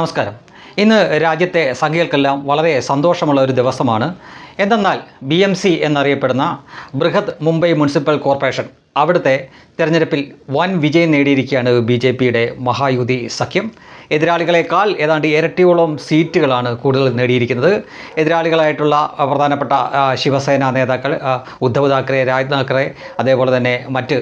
നമസ്കാരം. ഇന്ന് രാജ്യത്തെ സംഖ്യകൾക്കെല്ലാം വളരെ സന്തോഷമുള്ള ഒരു ദിവസമാണ്. എന്തെന്നാൽ ബി എം സി എന്നറിയപ്പെടുന്ന ബൃഹത് മുംബൈ മുനിസിപ്പൽ കോർപ്പറേഷൻ അവിടുത്തെ തെരഞ്ഞെടുപ്പിൽ വൻ വിജയം നേടിയിരിക്കുകയാണ് ബി ജെ പിയുടെ മഹായുതി സഖ്യം. എതിരാളികളെക്കാൾ ഏതാണ്ട് ഇരട്ടിയോളം സീറ്റുകളാണ് കൂടുതൽ നേടിയിരിക്കുന്നത്. എതിരാളികളായിട്ടുള്ള പ്രധാനപ്പെട്ട ശിവസേന നേതാക്കൾ ഉദ്ധവ് താക്കറെ രാജ് താക്കറെ അതേപോലെ തന്നെ മറ്റ്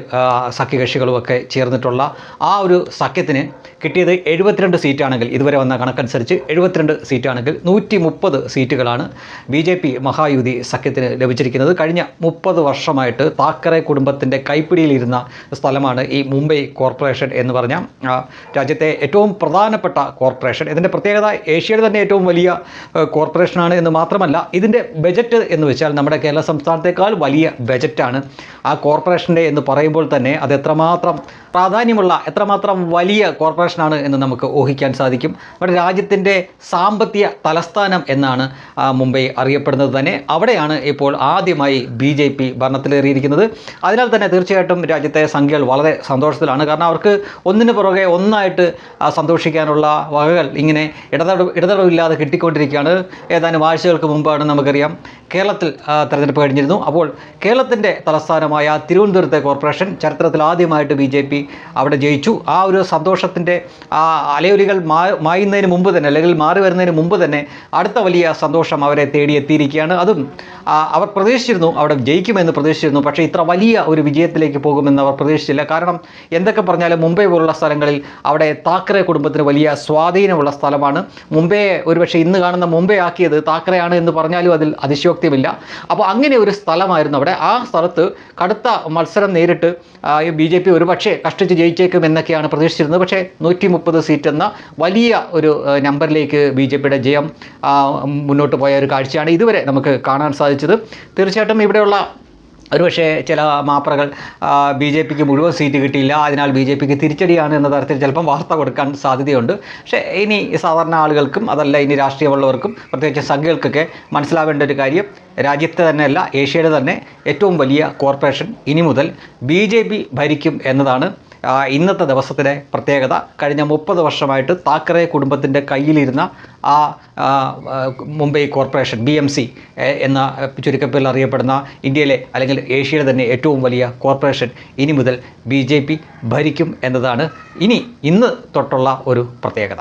സഖ്യകക്ഷികളുമൊക്കെ ചേർന്നിട്ടുള്ള ആ ഒരു സഖ്യത്തിന് കിട്ടിയത് എഴുപത്തിരണ്ട് സീറ്റാണെങ്കിൽ ഇതുവരെ വന്ന കണക്കനുസരിച്ച് എഴുപത്തിരണ്ട് സീറ്റാണെങ്കിൽ നൂറ്റി മുപ്പത് സീറ്റുകളാണ് ബി ജെ പി മഹായുതി സഖ്യത്തിന് ലഭിച്ചിരിക്കുന്നത്. കഴിഞ്ഞ മുപ്പത് വർഷമായിട്ട് താക്കറെ കുടുംബത്തിന്റെ കൈപ്പിടിയിലിരുന്ന സ്ഥലമാണ് ഈ മുംബൈ കോർപ്പറേഷൻ എന്ന് പറഞ്ഞ രാജ്യത്തെ ഏറ്റവും പ്രധാനപ്പെട്ട കോർപ്പറേഷൻ. ഇതിന്റെ പ്രത്യേകത ഏഷ്യയുടെ തന്നെ ഏറ്റവും വലിയ കോർപ്പറേഷനാണ് എന്ന് മാത്രമല്ല ഇതിന്റെ ബജറ്റ് എന്ന് വെച്ചാൽ നമ്മുടെ കേരള സംസ്ഥാനത്തേക്കാൾ വലിയ ബജറ്റാണ്. ആ കോർപ്പറേഷന്റെ എന്ന് പറയുമ്പോൾ തന്നെ അത് എത്രമാത്രം പ്രാധാന്യമുള്ള എത്രമാത്രം വലിയ കോർപ്പറേഷനാണ് എന്ന് നമുക്ക് ഊഹിക്കാൻ സാധിക്കും. നമ്മുടെ രാജ്യത്തിന്റെ സാമ്പത്തിക തലസ്ഥാനം എന്നാണ് മുംബൈ അറിയപ്പെടുന്നത് തന്നെ. അവിടെയാണ് ഇപ്പോൾ ആദ്യമായി ബി ജെ പി ഭരണത്തിലേറിയിരിക്കുന്നത്. അതിനാൽ തന്നെ തീർച്ചയായിട്ടും രാജ്യത്തെ സംഖ്യകൾ വളരെ സന്തോഷത്തിലാണ്. കാരണം അവർക്ക് ഒന്നിന് പുറകെ ഒന്നായിട്ട് ആ, സന്തോഷിക്കാനുള്ള വകകൾ ഇങ്ങനെ ഇടതടവ് ഇടതടവില്ലാതെ കിട്ടിക്കൊണ്ടിരിക്കുകയാണ്. ഏതാനും ആഴ്ചകൾക്ക് മുമ്പാണ് നമുക്കറിയാം കേരളത്തിൽ തെരഞ്ഞെടുപ്പ് കഴിഞ്ഞിരുന്നു. അപ്പോൾ കേരളത്തിന്റെ തലസ്ഥാനമായ തിരുവനന്തപുരത്തെ കോർപ്പറേഷൻ ചരിത്രത്തിൽ ആദ്യമായിട്ട് ബി ജെ പി അവിടെ ജയിച്ചു. ആ ഒരു സന്തോഷത്തിന്റെ ആ അലയൊലികൾ മാ മായുന്നതിന് മുമ്പ് തന്നെ അല്ലെങ്കിൽ മാറി വരുന്നതിന് മുമ്പ് തന്നെ അടുത്ത വലിയ സന്തോഷം അവരെ തേടിയെത്തിയിരിക്കുകയാണ്. അതും അവർ പ്രതീക്ഷിച്ചിരുന്നു അവിടെ ജയിക്കുമെന്ന് പ്രതീക്ഷിച്ചിരുന്നു. പക്ഷേ ഇത്ര വലിയ ഒരു വിജയത്തിലേക്ക് പോകുമെന്ന് അവർ പ്രതീക്ഷിച്ചില്ല. കാരണം എന്തൊക്കെ പറഞ്ഞാലും മുംബൈ പോലുള്ള സ്ഥലങ്ങളിൽ അവിടെ താക്കറെ കുടുംബത്തിന് വലിയ സ്വാധീനമുള്ള സ്ഥലമാണ്. മുംബൈയെ ഒരുപക്ഷെ ഇന്ന് കാണുന്ന മുംബൈ ആക്കിയത് താക്കറെയാണ് എന്ന് പറഞ്ഞാലും അതിൽ അതിശയോക്തിയുമില്ല. അപ്പോൾ അങ്ങനെ ഒരു സ്ഥലമായിരുന്നു അവിടെ. ആ സ്ഥലത്ത് കടുത്ത മത്സരം നേരിട്ട് ബി ജെ പി ഒരുപക്ഷെ കഷ്ടിച്ച് ജയിച്ചേക്കും എന്നൊക്കെയാണ് പ്രതീക്ഷിച്ചിരുന്നത്. പക്ഷേ നൂറ്റി മുപ്പത് സീറ്റ് എന്ന വലിയ ഒരു നമ്പറിലേക്ക് ബി ജെ പിയുടെ ജയം മുന്നോട്ട് പോയ ഒരു കാഴ്ചയാണ് ഇതുവരെ നമുക്ക് കാണാൻ സാധിച്ചത്. തീർച്ചയായിട്ടും ഇവിടെയുള്ള ഒരുപക്ഷെ ചില മാപ്രകൾ ബി ജെ പിക്ക് മുഴുവൻ സീറ്റ് കിട്ടിയില്ല. അതിനാൽ ബി ജെ പിക്ക് തിരിച്ചടിയാണ് എന്ന തരത്തിൽ ചിലപ്പം വാർത്ത കൊടുക്കാൻ സാധ്യതയുണ്ട്. പക്ഷേ ഇനി സാധാരണ ആളുകൾക്കും അതല്ല ഇനി രാഷ്ട്രീയമുള്ളവർക്കും പ്രത്യേകിച്ച് സംഘികൾക്കൊക്കെ മനസ്സിലാവേണ്ട ഒരു കാര്യം രാജ്യത്തെ തന്നെയല്ല ഏഷ്യയുടെ തന്നെ ഏറ്റവും വലിയ കോർപ്പറേഷൻ ഇനി മുതൽ ബി ഭരിക്കും എന്നതാണ് ഇന്നത്തെ ദിവസത്തിലെ പ്രത്യേകത കഴിഞ്ഞ മുപ്പത് വർഷമായിട്ട് താക്കറെ കുടുംബത്തിന്റെ കയ്യിലിരുന്ന ആ Mumbai corporation B M C എന്ന ചുരുക്കപ്പേരിൽ അറിയപ്പെടുന്ന ഇന്ത്യയിലെ അല്ലെങ്കിൽ ഏഷ്യയിലെ തന്നെ ഏറ്റവും വലിയ കോർപ്പറേഷൻ ഇനി മുതൽ ബി ഭരിക്കും എന്നതാണ് ഇനി ഇന്ന് തൊട്ടുള്ള ഒരു പ്രത്യേകത.